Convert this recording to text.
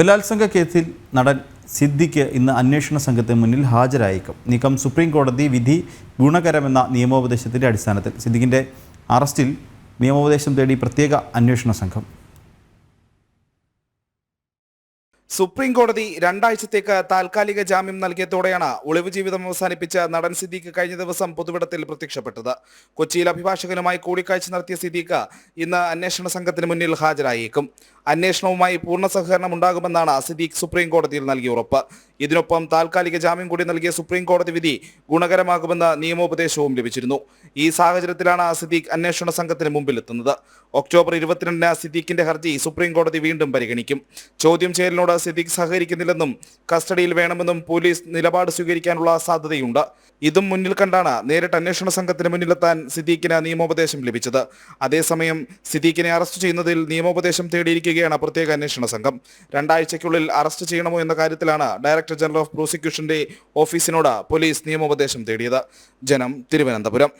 ബലാത്സംഗ കേസിൽ നടൻ സിദ്ദിഖ് ഇന്ന് അന്വേഷണ സംഘത്തിന് മുന്നിൽ ഹാജരായേക്കും. നീക്കം സുപ്രീം കോടതി വിധി ഗുണകരമെന്ന നിയമോപദേശത്തിന്റെ അടിസ്ഥാനത്തിൽ സിദ്ദിഖിന്റെ അറസ്റ്റിൽ നിയമോപദേശം തേടി പ്രത്യേക അന്വേഷണ സംഘം. സുപ്രീം കോടതി രണ്ടാഴ്ചത്തേക്ക് താൽക്കാലിക ജാമ്യം നൽകിയതോടെയാണ് ഒളിവ് ജീവിതം അവസാനിപ്പിച്ച നടൻ സിദ്ദീഖ് കഴിഞ്ഞ ദിവസം പൊതുവിടത്തിൽ പ്രത്യക്ഷപ്പെട്ടത്. കൊച്ചിയിൽ അഭിഭാഷകനുമായി കൂടിക്കാഴ്ച നടത്തിയ സിദ്ദീഖ് ഇന്ന് അന്വേഷണ സംഘത്തിന് മുന്നിൽ ഹാജരായേക്കും. അന്വേഷണവുമായി പൂർണ സഹകരണം ഉണ്ടാകുമെന്നാണ് സിദ്ദീഖ് സുപ്രീം കോടതിയിൽ നൽകിയ ഉറപ്പ്. ഇതിനൊപ്പം താൽക്കാലിക ജാമ്യം കൂടി നൽകിയ സുപ്രീം കോടതി വിധി ഗുണകരമാകുമെന്ന നിയമോപദേശവും ലഭിച്ചിരുന്നു. ഈ സാഹചര്യത്തിലാണ് സിദ്ദീഖ് അന്വേഷണ സംഘത്തിന് മുമ്പിലെത്തുന്നത്. ഒക്ടോബർ ഇരുപത്തിരണ്ടിന് സിദ്ദീഖിന്റെ ഹർജി സുപ്രീം കോടതി വീണ്ടും പരിഗണിക്കും. ചോദ്യം ചെയ്യലിനോട് സിദ്ദീഖ് സഹകരിക്കുന്നില്ലെന്നും കസ്റ്റഡിയിൽ വേണമെന്നും പോലീസ് നിലപാട് സ്വീകരിക്കാനുള്ള സാധ്യതയുണ്ട്. ഇതും മുന്നിൽ കണ്ടാണ് നേരിട്ട് അന്വേഷണ സംഘത്തിന് മുന്നിലെത്താൻ സിദ്ദീഖിന് നിയമോപദേശം ലഭിച്ചത്. അതേസമയം സിദ്ദീഖിനെ അറസ്റ്റ് ചെയ്യുന്നതിൽ നിയമോപദേശം തേടിയിരിക്കുകയാണ് പ്രത്യേക അന്വേഷണ സംഘം. രണ്ടാഴ്ചയ്ക്കുള്ളിൽ അറസ്റ്റ് ചെയ്യണമോ എന്ന കാര്യത്തിലാണ് ഡയറക്ടർ ജനറൽ ഓഫ് പ്രോസിക്യൂഷന്റെ ഓഫീസിനോട് പോലീസ് നിയമോപദേശം തേടിയത്. ജനം തിരുവനന്തപുരം.